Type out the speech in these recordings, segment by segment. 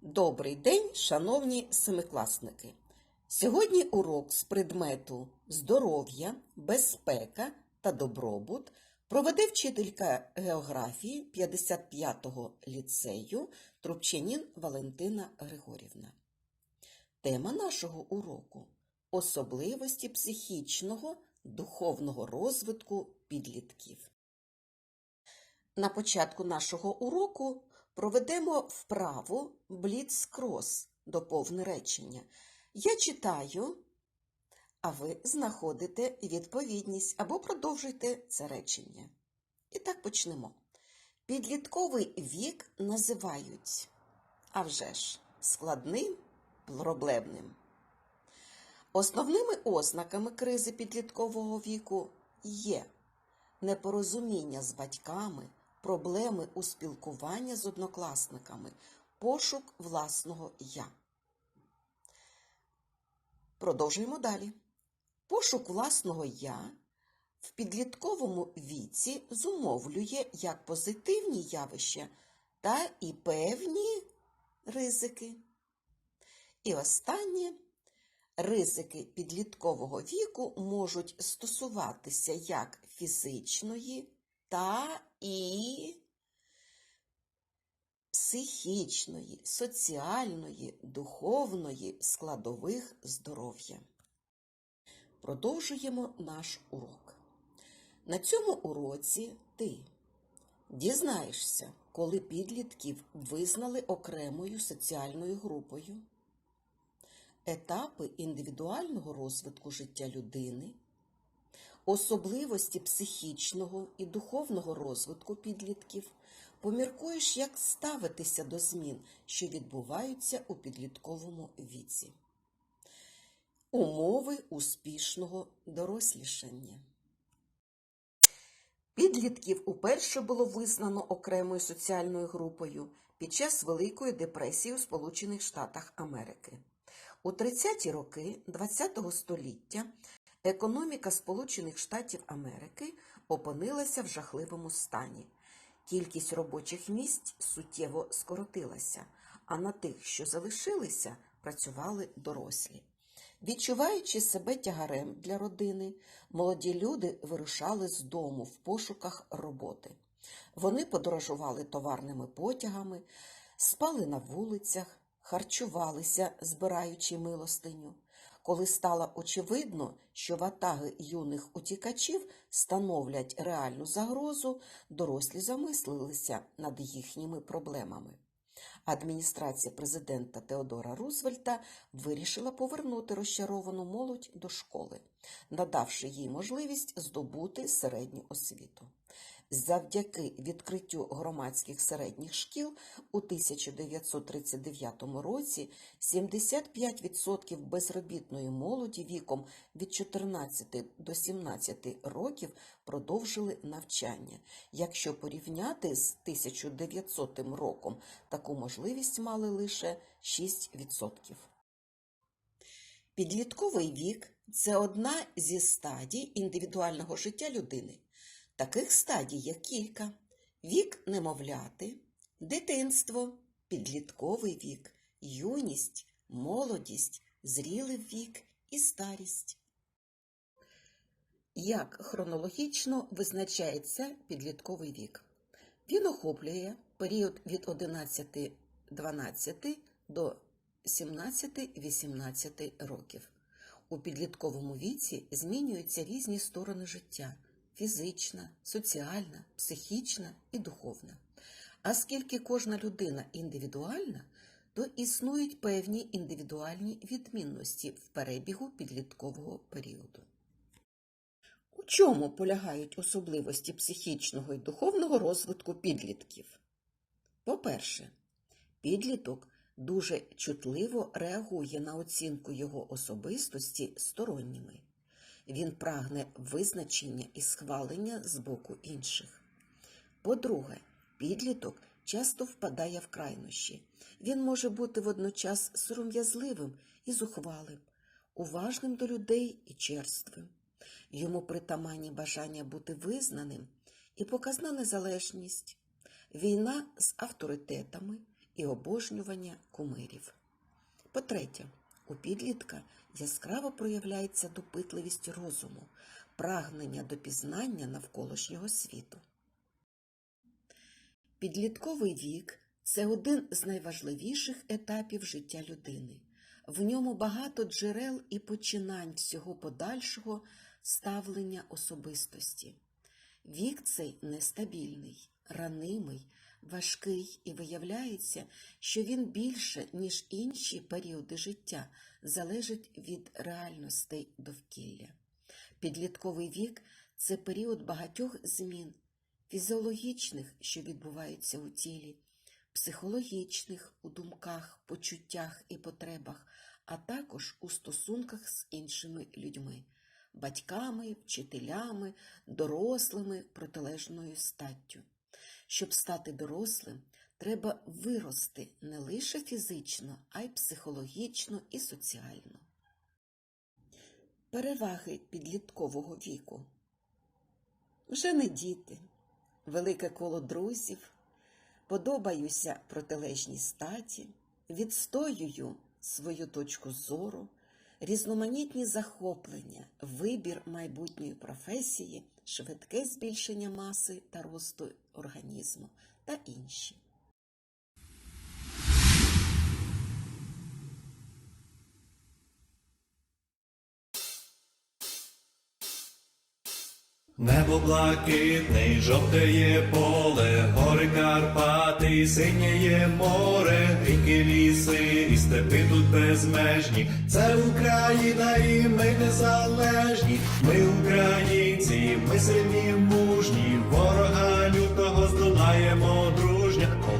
Добрий день, шановні семикласники! Сьогодні урок з предмету здоров'я, безпека та добробут проведе вчителька географії 55-го ліцею Трубчанін Валентина Григорівна. Тема нашого уроку особливості психічного духовного розвитку підлітків. На початку нашого уроку проведемо вправу Бліцкрос до повне речення. Я читаю, а ви знаходите відповідність або продовжуйте це речення. І так почнемо. Підлітковий вік називають, а вже ж, складним, проблемним. Основними ознаками кризи підліткового віку є непорозуміння з батьками, проблеми у спілкуванні з однокласниками, пошук власного я. Продовжуємо далі. Пошук власного я в підлітковому віці зумовлює як позитивні явища та і певні ризики. І останнє ризики підліткового віку можуть стосуватися як фізичної, та і психічної, соціальної, духовної складових здоров'я. Продовжуємо наш урок. На цьому уроці ти дізнаєшся, коли підлітків визнали окремою соціальною групою, етапи індивідуального розвитку життя людини, особливості психічного і духовного розвитку підлітків, поміркуєш, як ставитися до змін, що відбуваються у підлітковому віці. Умови успішного дорослішання. Підлітків уперше було визнано окремою соціальною групою під час Великої депресії у Сполучених Штатах Америки. У 30-ті роки ХХ століття економіка Сполучених Штатів Америки опинилася в жахливому стані. Кількість робочих місць суттєво скоротилася, а на тих, що залишилися, працювали дорослі. Відчуваючи себе тягарем для родини, молоді люди вирушали з дому в пошуках роботи. Вони подорожували товарними потягами, спали на вулицях, харчувалися, збираючи милостиню. Коли стало очевидно, що ватаги юних утікачів становлять реальну загрозу, дорослі замислилися над їхніми проблемами. Адміністрація президента Теодора Рузвельта вирішила повернути розчаровану молодь до школи, надавши їй можливість здобути середню освіту. Завдяки відкриттю громадських середніх шкіл у 1939 році 75% безробітної молоді віком від 14 до 17 років продовжили навчання. Якщо порівняти з 1900 роком, таку можливість мали лише 6%. Підлітковий вік це одна зі стадій індивідуального життя людини. Таких стадій є кілька: вік немовляти, дитинство, підлітковий вік, юність, молодість, зрілий вік і старість. Як хронологічно визначається підлітковий вік? Він охоплює період від 11-12 до 17-18 років. У підлітковому віці змінюються різні сторони життя фізична, соціальна, психічна і духовна. А скільки кожна людина індивідуальна, то існують певні індивідуальні відмінності в перебігу підліткового періоду. У чому полягають особливості психічного і духовного розвитку підлітків? По-перше, підліток дуже чутливо реагує на оцінку його особистості сторонніми. Він прагне визначення і схвалення з боку інших. По-друге, підліток часто впадає в крайнощі. Він може бути водночас сором'язливим і зухвалим, уважним до людей і черствим. Йому притаманні бажання бути визнаним і показна незалежність, війна з авторитетами і обожнювання кумирів. По-третє, у підлітка яскраво проявляється допитливість розуму, прагнення до пізнання навколишнього світу. Підлітковий вік це один з найважливіших етапів життя людини. В ньому багато джерел і починань всього подальшого ставлення особистості. Вік цей нестабільний, ранимий, важкий і виявляється, що він більше, ніж інші періоди життя, залежить від реальностей довкілля. Підлітковий вік це період багатьох змін, фізіологічних, що відбуваються у тілі, психологічних у думках, почуттях і потребах, а також у стосунках з іншими людьми, батьками, вчителями, дорослими протилежною статтю. Щоб стати дорослим, треба вирости не лише фізично, а й психологічно і соціально. Переваги підліткового віку. Вже не діти, велике коло друзів, подобаюся протилежній статі, відстоюю свою точку зору, різноманітні захоплення, вибір майбутньої професії, швидке збільшення маси та росту організму та інші. Небо блакитний, жовтеє поле, гори Карпати, синєє море, ріки, ліси і степи тут безмежні. Це Україна і ми незалежні. Ми українці, ми сильні, мужні, ворога лютого здолаємо.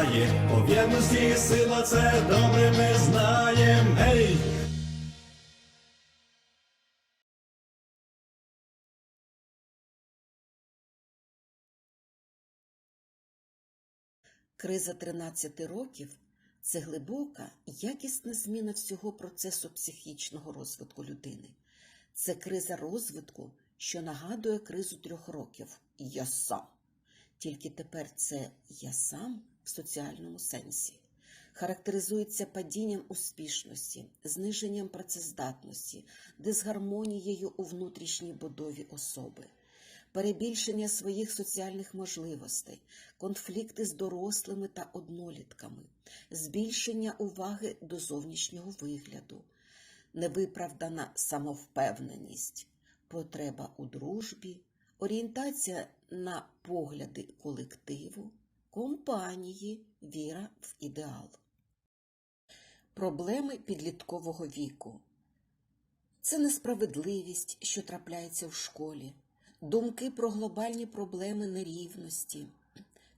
здолає. Бо в сила це добре ми знаємо. Гей! Криза 13 років це глибока, якісна зміна всього процесу психічного розвитку людини. Це криза розвитку, що нагадує кризу трьох років Я сам. Тільки тепер це я сам в соціальному сенсі. Характеризується падінням успішності, зниженням працездатності, дисгармонією у внутрішній будові особи перебільшення своїх соціальних можливостей, конфлікти з дорослими та однолітками, збільшення уваги до зовнішнього вигляду, невиправдана самовпевненість, потреба у дружбі, орієнтація на погляди колективу, компанії, віра в ідеал. Проблеми підліткового віку. Це несправедливість, що трапляється в школі, думки про глобальні проблеми нерівності,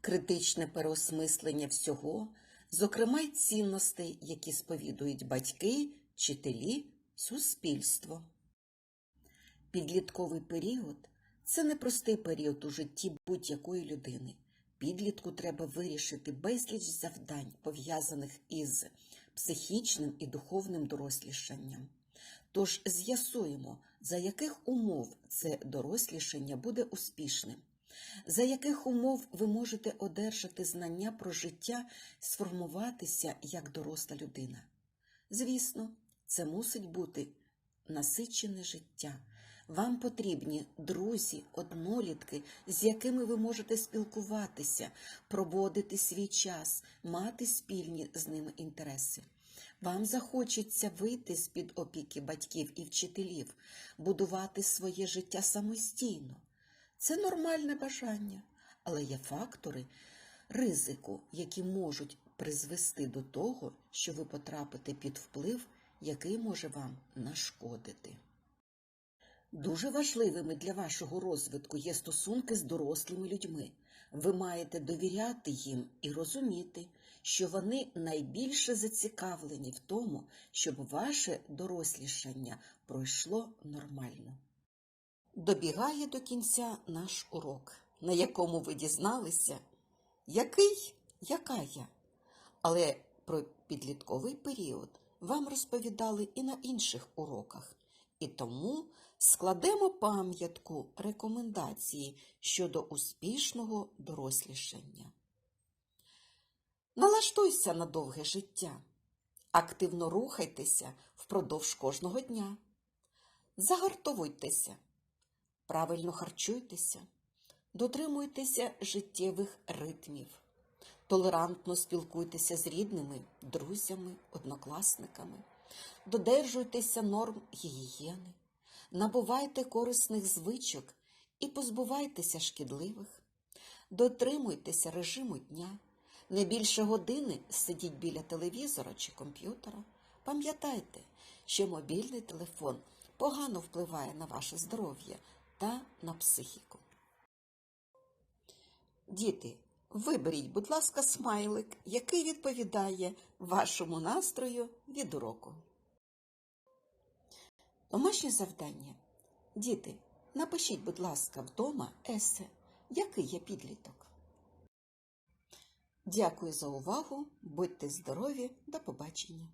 критичне переосмислення всього, зокрема й цінностей, які сповідують батьки, вчителі, суспільство. Підлітковий період це непростий період у житті будь-якої людини. Підлітку треба вирішити безліч завдань, пов'язаних із психічним і духовним дорослішанням. Тож з'ясуємо, за яких умов це дорослішання буде успішним, за яких умов ви можете одержати знання про життя, сформуватися як доросла людина. Звісно, це мусить бути насичене життя, Вам потрібні друзі, однолітки, з якими ви можете спілкуватися, проводити свій час, мати спільні з ними інтереси. Вам захочеться вийти з-під опіки батьків і вчителів, будувати своє життя самостійно. Це нормальне бажання, але є фактори ризику, які можуть призвести до того, що ви потрапите під вплив, який може вам нашкодити. Дуже важливими для вашого розвитку є стосунки з дорослими людьми. Ви маєте довіряти їм і розуміти, що вони найбільше зацікавлені в тому, щоб ваше дорослішання пройшло нормально. Добігає до кінця наш урок, на якому ви дізналися, який, яка я. Але про підлітковий період вам розповідали і на інших уроках. І тому складемо пам'ятку рекомендації щодо успішного дорослішання. Налаштуйся на довге життя. Активно рухайтеся впродовж кожного дня. Загартовуйтеся, правильно харчуйтеся, дотримуйтеся життєвих ритмів, толерантно спілкуйтеся з рідними, друзями, однокласниками, додержуйтеся норм гігієни, набувайте корисних звичок і позбувайтеся шкідливих, дотримуйтеся режиму дня. Не більше години сидіть біля телевізора чи комп'ютера. Пам'ятайте, що мобільний телефон погано впливає на ваше здоров'я та на психіку. Діти, виберіть, будь ласка, смайлик, який відповідає вашому настрою від уроку. Домашнє завдання. Діти, напишіть, будь ласка, вдома есе, який є підліток. Дякую за увагу. Будьте здорові, до побачення.